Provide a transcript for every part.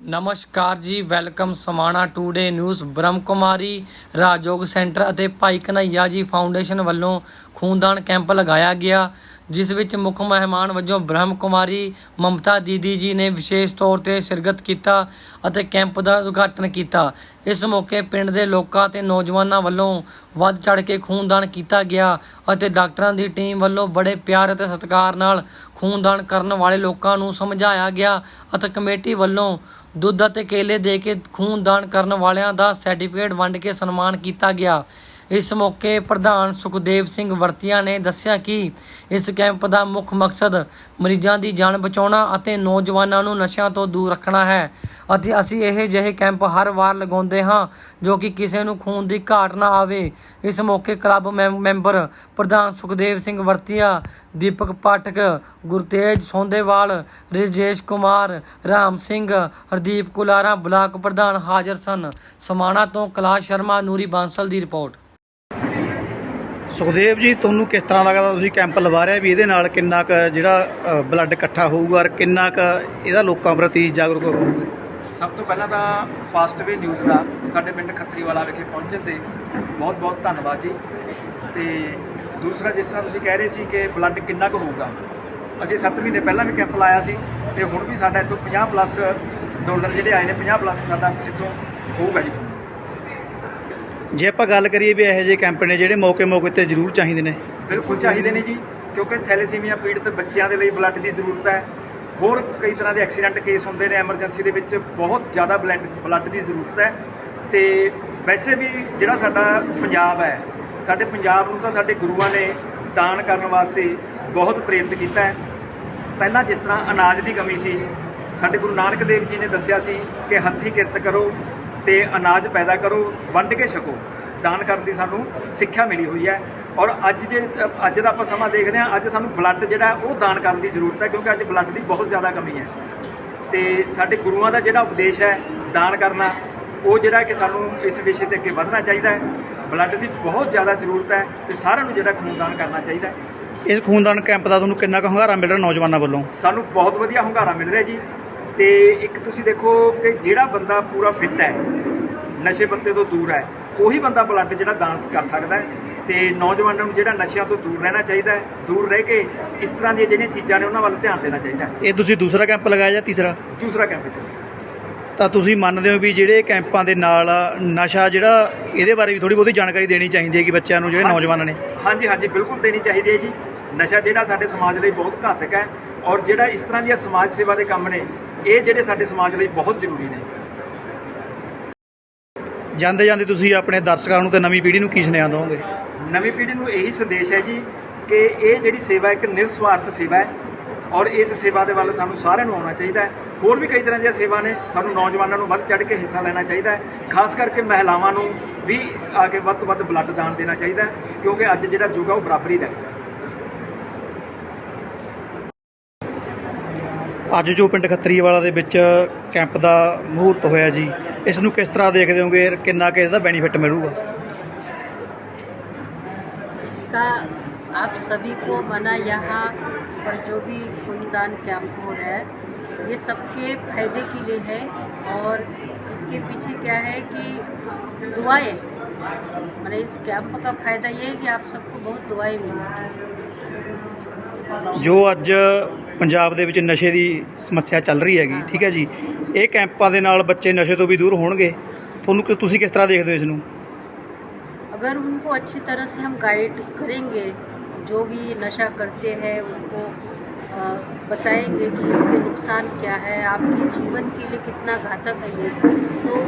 ਨਮਸਕਾਰ ਜੀ, welcome Samana today news ਬ੍ਰਹਮ ਕੁਮਾਰੀ ਰਾਜਯੋਗ ਸੈਂਟਰ ਅਤੇ ਭਾਈ ਕਨ੍ਹਈਆ ਜੀ ਫਾਊਂਡੇਸ਼ਨ ਵੱਲੋਂ ਖੂਨਦਾਨ ਕੈਂਪ ਲਗਾਇਆ ਗਿਆ, ਜਿਸ ਵਿੱਚ ਮੁੱਖ ਮਹਿਮਾਨ ਵਜੋਂ ਬ੍ਰਹਮ ਕੁਮਾਰੀ ਮਮਤਾ ਦੀਦੀ ਜੀ ਨੇ ਵਿਸ਼ੇਸ਼ ਤੌਰ ਤੇ ਸ਼ਿਰਕਤ ਕੀਤਾ ਅਤੇ ਕੈਂਪ ਦਾ ਉਦਘਾਟਨ ਕੀਤਾ। ਇਸ ਮੌਕੇ ਪਿੰਡ ਦੇ ਲੋਕਾਂ ਤੇ ਨੌਜਵਾਨਾਂ ਵੱਲੋਂ ਵੱਧ ਚੜ ਕੇ ਖੂਨਦਾਨ ਕੀਤਾ ਗਿਆ ਅਤੇ ਡਾਕਟਰਾਂ ਦੀ ਟੀਮ ਵੱਲੋਂ ਬੜੇ ਪਿਆਰ ਅਤੇ ਸਤਿਕਾਰ ਨਾਲ ਖੂਨਦਾਨ ਕਰਨ ਵਾਲੇ ਲੋਕਾਂ ਨੂੰ ਸਮਝਾਇਆ ਗਿਆ ਅਤੇ ਕਮੇਟੀ ਵੱਲੋਂ ਦੁੱਧ ਅਤੇ ਕੇਲੇ ਦੇ ਕੇ ਖੂਨਦਾਨ ਕਰਨ ਵਾਲਿਆਂ ਦਾ ਸਰਟੀਫਿਕੇਟ ਵੰਡ ਕੇ ਸਨਮਾਨ ਕੀਤਾ ਗਿਆ। ਇਸ ਮੌਕੇ ਪ੍ਰਧਾਨ ਸੁਖਦੇਵ ਸਿੰਘ ਵਰਤੀਆ ਨੇ ਦੱਸਿਆ ਕਿ ਇਸ ਕੈਂਪ ਦਾ ਮੁੱਖ ਮਕਸਦ ਮਰੀਜ਼ਾਂ ਦੀ ਜਾਨ ਬਚਾਉਣਾ ਅਤੇ ਨੌਜਵਾਨਾਂ ਨੂੰ ਨਸ਼ਿਆਂ ਤੋਂ ਦੂਰ ਰੱਖਣਾ ਹੈ ਅਤੇ ਅਸੀਂ ਇਹ ਜਿਹੇ ਕੈਂਪ ਹਰ ਵਾਰ ਲਗਾਉਂਦੇ ਹਾਂ ਜੋ ਕਿ ਕਿਸੇ ਨੂੰ ਖੂਨ ਦੀ ਘਾਟ ਨਾ ਆਵੇ। ਇਸ ਮੌਕੇ ਕਲੱਬ ਮੈਂ- ਮੈਂਬਰ ਪ੍ਰਧਾਨ ਸੁਖਦੇਵ ਸਿੰਘ ਵਰਤੀਆ, ਦੀਪਕ ਪਾਠਕ, ਗੁਰਤੇਜ ਸੋਂਦੇਵਾਲ, ਰਜੇਸ਼ ਕੁਮਾਰ, ਰਾਮ ਸਿੰਘ, ਹਰਦੀਪ ਕੁਲਾਰਾ, ਬਲਾਕ ਪ੍ਰਧਾਨ ਹਾਜ਼ਰ ਸਨ। ਸਮਾਣਾ ਤੋਂ ਕੈਲਾਸ਼ ਸ਼ਰਮਾ, ਨੂਰੀ ਬਾਂਸਲ ਦੀ ਰਿਪੋਰਟ। ਸੁਖਦੇਵ ਜੀ, ਤੁਹਾਨੂੰ ਕਿਸ ਤਰ੍ਹਾਂ ਲੱਗਦਾ ਤੁਸੀਂ ਕੈਂਪ ਲਵਾ ਰਹੇ ਵੀ ਇਹਦੇ ਨਾਲ ਕਿੰਨਾ ਕੁ ਜਿਹੜਾ ਬਲੱਡ ਇਕੱਠਾ ਹੋਊਗਾ ਔਰ ਕਿੰਨਾ ਕੁ ਇਹਦਾ ਲੋਕਾਂ ਪ੍ਰਤੀ ਜਾਗਰੂਕ ਹੋਊਗਾ? ਸਭ ਤੋਂ ਪਹਿਲਾਂ ਤਾਂ ਫਾਸਟ ਵੇ ਨਿਊਜ਼ ਦਾ ਸਾਡੇ ਪਿੰਡ ਖੱਤਰੀਵਾਲਾ ਵਿਖੇ ਪਹੁੰਚਣ ਤੇ ਬਹੁਤ ਬਹੁਤ ਧੰਨਵਾਦ ਜੀ। ਤੇ ਦੂਸਰਾ, ਜਿਸ ਤਰ੍ਹਾਂ ਤੁਸੀਂ ਕਹਿ ਰਹੇ ਸੀ ਕਿ ਬਲੱਡ ਕਿੰਨਾ ਕੁ ਹੋਊਗਾ, ਅਸੀਂ 7 ਮਹੀਨੇ ਪਹਿਲਾਂ ਵੀ ਕੈਂਪ ਲਾਇਆ ਸੀ ਤੇ ਹੁਣ ਵੀ ਸਾਡਾ ਇੱਥੋਂ 50 ਪਲੱਸ ਡੋਲਰ ਜਿਹੜੇ ਆਏ ਨੇ 50 ਪਲੱਸ ਸਾਡਾ ਇੱਥੋਂ ਹੋਊਗਾ ਜੀ। ਜੇ ਆਪਾਂ ਗੱਲ ਕਰੀਏ ਵੀ ਇਹੋ ਜਿਹੇ ਕੈਂਪ ਨੇ ਜਿਹੜੇ ਮੌਕੇ ਮੌਕੇ ਤੇ ਜ਼ਰੂਰ ਚਾਹੀਦੇ ਨੇ। ਬਿਲਕੁਲ ਚਾਹੀਦੇ ਨੇ ਜੀ, ਕਿਉਂਕਿ ਥੈਲੇਸੀਮੀਆ ਪੀੜਤ ਬੱਚਿਆਂ ਦੇ ਲਈ ਬਲੱਡ ਦੀ ਜ਼ਰੂਰਤ ਹੈ। ਹੋਰ ਕਈ ਤਰ੍ਹਾਂ ਦੇ ਐਕਸੀਡੈਂਟ ਕੇਸ ਹੁੰਦੇ ਨੇ ਐਮਰਜੈਂਸੀ ਦੇ ਵਿੱਚ, ਬਹੁਤ ਜ਼ਿਆਦਾ ਬਲੱਡ ਬਲੱਡ ਦੀ ਜ਼ਰੂਰਤ ਹੈ। ਤੇ ਵੈਸੇ ਵੀ ਜਿਹੜਾ ਸਾਡਾ ਪੰਜਾਬ ਹੈ, ਸਾਡੇ ਪੰਜਾਬ ਨੂੰ ਤਾਂ ਸਾਡੇ ਗੁਰੂਆਂ ਨੇ ਦਾਨ ਕਰਨ ਵਾਸਤੇ ਬਹੁਤ ਪ੍ਰੇਰਿਤ ਕੀਤਾ ਹੈ। ਪਹਿਲਾਂ ਜਿਸ ਤਰ੍ਹਾਂ ਅਨਾਜ ਦੀ ਕਮੀ ਸੀ, ਸਾਡੇ ਗੁਰੂ ਨਾਨਕ ਦੇਵ ਜੀ ਨੇ ਦੱਸਿਆ ਸੀ ਕਿ ਹੱਥੀਂ ਕਿਰਤ ਕਰੋ ਤੇ ਅਨਾਜ ਪੈਦਾ ਕਰੋ ਵੰਡ ਕੇ ਛਕੋ। ਦਾਨ ਕਰਨ ਦੀ ਸਾਨੂੰ ਸਿੱਖਿਆ ਮਿਲੀ ਹੋਈ ਹੈ। ਔਰ ਅੱਜ ਜੇ ਅੱਜ ਦਾ ਆਪਾਂ ਸਮਾਂ ਦੇਖਦੇ ਹਾਂ ਅੱਜ ਸਾਨੂੰ ਬਲੱਡ ਜਿਹੜਾ ਉਹ ਦਾਨ ਕਰਨ ਦੀ ਜ਼ਰੂਰਤ ਹੈ ਕਿਉਂਕਿ ਅੱਜ ਬਲੱਡ ਦੀ ਬਹੁਤ ਜ਼ਿਆਦਾ ਕਮੀ ਹੈ। ਤੇ ਸਾਡੇ ਗੁਰੂਆਂ ਦਾ ਜਿਹੜਾ ਉਪਦੇਸ਼ ਹੈ ਦਾਨ ਕਰਨਾ ਉਹ ਜਿਹੜਾ ਕਿ ਸਾਨੂੰ ਇਸ ਵਿਸ਼ੇ ਤੇ ਅੱਗੇ ਵਧਣਾ ਚਾਹੀਦਾ ਹੈ। ਬਲੱਡ ਦੀ ਬਹੁਤ ਜ਼ਿਆਦਾ ਜ਼ਰੂਰਤ ਹੈ ਤੇ ਸਾਰਿਆਂ ਨੂੰ ਜਿਹੜਾ ਖੂਨਦਾਨ ਕਰਨਾ ਚਾਹੀਦਾ ਹੈ। ਇਸ ਖੂਨਦਾਨ ਕੈਂਪ ਦਾ ਤੁਹਾਨੂੰ ਕਿੰਨਾ ਕੁ ਹੰਗਾਰਾ ਮਿਲ ਰਿਹਾ ਨੌਜਵਾਨਾਂ ਵੱਲੋਂ? ਸਾਨੂੰ ਬਹੁਤ ਵਧੀਆ ਹੁੰਗਾਰਾ ਮਿਲ ਰਿਹਾ ਜੀ। ਤੇ ਇੱਕ ਤੁਸੀਂ ਦੇਖੋ ਕਿ ਜਿਹੜਾ ਬੰਦਾ ਪੂਰਾ ਫਿੱਟ ਹੈ ਨਸ਼ੇ ਪੱਤੇ ਤੋਂ ਦੂਰ ਹੈ। ਉਹੀ ਬੰਦਾ ਬਲੱਡ ਜਿਹੜਾ ਦਾਨ ਕਰ ਸਕਦਾ ਹੈ ਤੇ ਨੌਜਵਾਨਾਂ ਨੂੰ ਜਿਹੜਾ ਨਸ਼ਿਆਂ ਤੋਂ ਦੂਰ ਰਹਿਣਾ ਚਾਹੀਦਾ ਹੈ ਦੂਰ ਰਹਿ ਕੇ ਇਸ ਤਰ੍ਹਾਂ ਦੀਆਂ ਜਿਹੜੀਆਂ ਚੀਜ਼ਾਂ ਨੇ ਉਹਨਾਂ ਵੱਲ ਧਿਆਨ ਦੇਣਾ ਚਾਹੀਦਾ ਇਹ ਤੁਸੀਂ ਦੂਸਰਾ ਕੈਂਪ ਲਗਾਇਆ ਜਾਂ ਤੀਸਰਾ? ਦੂਸਰਾ ਕੈਂਪ ਤਾਂ ਤੁਸੀਂ ਮੰਨਦੇ ਹੋ ਵੀ ਜਿਹੜੇ ਕੈਂਪਾਂ ਦੇ ਨਾਲ ਨਸ਼ਾ ਜਿਹੜਾ ਇਹਦੇ ਬਾਰੇ ਵੀ ਥੋੜੀ ਬਹੁਤੀ ਜਾਣਕਾਰੀ ਦੇਣੀ ਚਾਹੀਦੀ ਹੈ ਕਿ ਬੱਚਿਆਂ ਨੂੰ ਜਿਹੜੇ ਨੌਜਵਾਨਾਂ ਨੇ? ਹਾਂਜੀ ਹਾਂਜੀ ਬਿਲਕੁਲ ਦੇਣੀ ਚਾਹੀਦੀ ਹੈ ਜੀ। ਨਸ਼ਾ ਜਿਹੜਾ ਸਾਡੇ ਸਮਾਜ ਲਈ ਬਹੁਤ ਘਾਤਕ ਹੈ ਔਰ ਜਿਹੜਾ ਇਸ ਤਰ੍ਹਾਂ ਦੀਆਂ ਸਮਾਜ ਸੇਵਾ ਦੇ ਕੰਮ ਨੇ ਇਹ ਜਿਹੜੇ ਸਾਡੇ ਸਮਾਜ ਲਈ ਬਹੁਤ ਜ਼ਰੂਰੀ ਨੇ। ਜਾਂਦੇ ਜਾਂਦੇ ਤੁਸੀਂ ਆਪਣੇ ਦਰਸ਼ਕਾਂ ਨੂੰ ਤੇ ਨਵੀਂ ਪੀੜ੍ਹੀ ਨੂੰ ਕੀ ਸੁਨੇਹਾ ਦਿਓਗੇ ਨਵੀਂ ਪੀੜ੍ਹੀ ਨੂੰ ਇਹੀ ਸੰਦੇਸ਼ ਹੈ ਜੀ ਕਿ ਇਹ ਜਿਹੜੀ ਸੇਵਾ ਇੱਕ ਨਿਰਸਵਾਰਥ ਸੇਵਾ ਹੈ ਔਰ ਇਸ ਸੇਵਾ ਦੇ ਵੱਲ ਸਾਨੂੰ ਸਾਰਿਆਂ ਨੂੰ ਆਉਣਾ ਚਾਹੀਦਾ ਹੈ। ਹੋਰ ਵੀ ਕਈ ਤਰ੍ਹਾਂ ਦੀਆਂ ਸੇਵਾ ਨੇ, ਸਾਨੂੰ ਨੌਜਵਾਨਾਂ ਨੂੰ ਵੱਧ ਚੜ੍ਹ ਕੇ ਹਿੱਸਾ ਲੈਣਾ ਚਾਹੀਦਾ ਹੈ। ਖਾਸ ਕਰਕੇ ਮਹਿਲਾਵਾਂ ਨੂੰ ਵੀ ਆ ਕੇ ਵੱਧ ਤੋਂ ਵੱਧ ਬਲੱਡ ਦਾਨ ਦੇਣਾ ਚਾਹੀਦਾ ਕਿਉਂਕਿ ਅੱਜ ਜਿਹੜਾ ਯੁੱਗ ਆ ਉਹ ਬਰਾਬਰੀ ਦਾ ਹੈ। ਅੱਜ ਜੋ ਪਿੰਡ ਖੱਤਰੀਵਾਲਾ ਦੇ ਵਿੱਚ ਕੈਂਪ ਦਾ ਮਹੂਰਤ ਹੋਇਆ ਜੀ ਇਸ ਨੂੰ ਕਿਸ ਤਰ੍ਹਾਂ ਦੇਖਦੇ ਹੋਗੇ ਕਿੰਨਾ ਕਿ ਇਹਦਾ ਬੈਨੀਫਿਟ ਮਿਲੂਗਾ इसका आप सभी को मना यहाँ पर जो भी खूनदान कैंप हो रहा है ये सबके फायदे के लिए है और इसके पीछे क्या है कि दुआएं मैंने इस कैंप का फ़ायदा ये है कि आप सबको बहुत दुआएं मिलेंगी ਜੋ ਅੱਜ ਪੰਜਾਬ ਦੇ ਵਿੱਚ ਨਸ਼ੇ ਦੀ ਸਮੱਸਿਆ ਚੱਲ ਰਹੀ ਹੈਗੀ ਠੀਕ ਹੈ ਜੀ ਇਹ ਕੈਂਪਾਂ ਦੇ ਨਾਲ ਬੱਚੇ ਨਸ਼ੇ ਤੋਂ ਵੀ ਦੂਰ ਹੋਣਗੇ ਤੁਹਾਨੂੰ ਕਿ- ਤੁਸੀਂ ਕਿਸ ਤਰ੍ਹਾਂ ਦੇਖਦੇ ਹੋ ਇਸ ਨੂੰ अगर उनको अच्छी तरह से हम गाइड करेंगे जो भी नशा करते हैं उनको अ, बताएंगे कि इसके नुकसान क्या है आपके जीवन के लिए कितना घातक है ये तो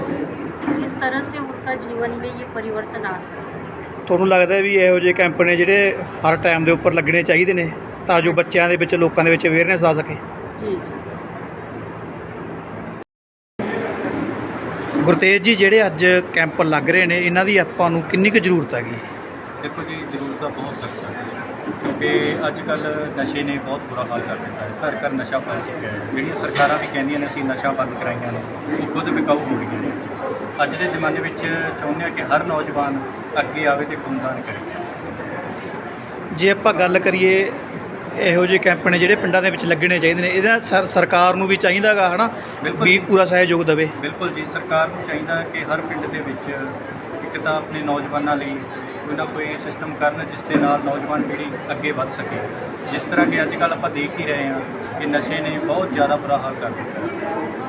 इस तरह से उनका जीवन में ये परिवर्तन आ सकता है ਤੁਹਾਨੂੰ ਲੱਗਦਾ ਹੈ ਵੀ ਇਹੋ ਜਿਹੇ ਕੈਂਪ ਨੇ ਜਿਹੜੇ ਹਰ ਟਾਈਮ ਦੇ ਉੱਪਰ ਲੱਗਣੇ ਚਾਹੀਦੇ ਨੇ ਤਾਂ ਜੋ ਬੱਚਿਆਂ ਦੇ ਵਿੱਚ ਲੋਕਾਂ ਦੇ ਵਿੱਚ ਅਵੇਅਰਨੈਸ ਆ ਸਕੇ। ਗੁਰਤੇਜ ਜੀ ਜਿਹੜੇ ਅੱਜ ਕੈਂਪ ਲੱਗ ਰਹੇ ਨੇ ਇਹਨਾਂ ਦੀ ਆਪਾਂ ਨੂੰ ਕਿੰਨੀ ਕੁ ਜ਼ਰੂਰਤ ਹੈਗੀ? ਦੇਖੋ ਜੀ ਜ਼ਰੂਰਤ ਤਾਂ ਬਹੁਤ ਸਖਤ ਹੈ। ਕਿਉਂਕਿ ਅੱਜ ਕੱਲ ਨਸ਼ੇ ਨੇ ਬਹੁਤ ਬੁਰਾ ਹਾਲ ਕਰ ਦਿੱਤਾ ਹੈ। ਘਰ ਘਰ ਨਸ਼ਾ ਫੈਲ ਚੁੱਕਿਆ ਹੈ। ਜਿਹੜੀਆਂ ਸਰਕਾਰਾਂ ਵੀ ਕਹਿੰਦੀਆਂ ਨੇ ਅਸੀਂ ਨਸ਼ਾ ਬੰਦ ਕਰਾਈਆਂ ਨੇ ਉਹ ਖੁਦ ਵਿਕਾਊ ਹੋ ਗਈਆਂ ਨੇ। ਅੱਜ ਦੇ ਜ਼ਮਾਨੇ ਵਿੱਚ ਚਾਹੁੰਦੇ ਹਾਂ ਕਿ ਹਰ ਨੌਜਵਾਨ ਅੱਗੇ ਆਵੇ ਤੇ ਖੂਨਦਾਨ ਕਰੇ। ਜੇ ਆਪਾਂ ਗੱਲ ਕਰੀਏ ਇਹੋ ਜਿਹੇ ਕੈਂਪ ਨੇ ਜਿਹੜੇ ਪਿੰਡਾਂ ਦੇ ਵਿੱਚ ਲੱਗਣੇ ਚਾਹੀਦੇ ਨੇ ਇਹਦਾ ਸਰ- ਸਰਕਾਰ ਨੂੰ ਵੀ ਚਾਹੀਦਾਗਾ ਹਨਾ ਬਿਲਕੁਲ ਵੀ। ਪੂਰਾ ਸਹਿਯੋਗ ਦੇਵੇ ਬਿਲਕੁਲ ਜੀ ਸਰਕਾਰ ਨੂੰ ਚਾਹੀਦਾ ਕਿ ਹਰ ਪਿੰਡ ਦੇ ਵਿੱਚ ਇੱਕ ਤਾਂ ਆਪਣੇ ਨੌਜਵਾਨਾਂ ਲਈ ਕੋਈ ਨਾ ਕੋਈ ਸਿਸਟਮ ਕਰਨ ਜਿਸ ਦੇ ਨਾਲ ਨੌਜਵਾਨ ਪੀੜ੍ਹੀ ਅੱਗੇ ਵੱਧ ਸਕੇ ਜਿਸ ਤਰ੍ਹਾਂ ਕਿ ਅੱਜ ਕੱਲ੍ਹ ਆਪਾਂ ਦੇਖ ਹੀ ਰਹੇ ਹਾਂ ਕਿ ਨਸ਼ੇ ਨੇ ਬਹੁਤ ਜ਼ਿਆਦਾ ਬੁਰਾ ਹਾਲ ਕਰ ਦਿੱਤਾ।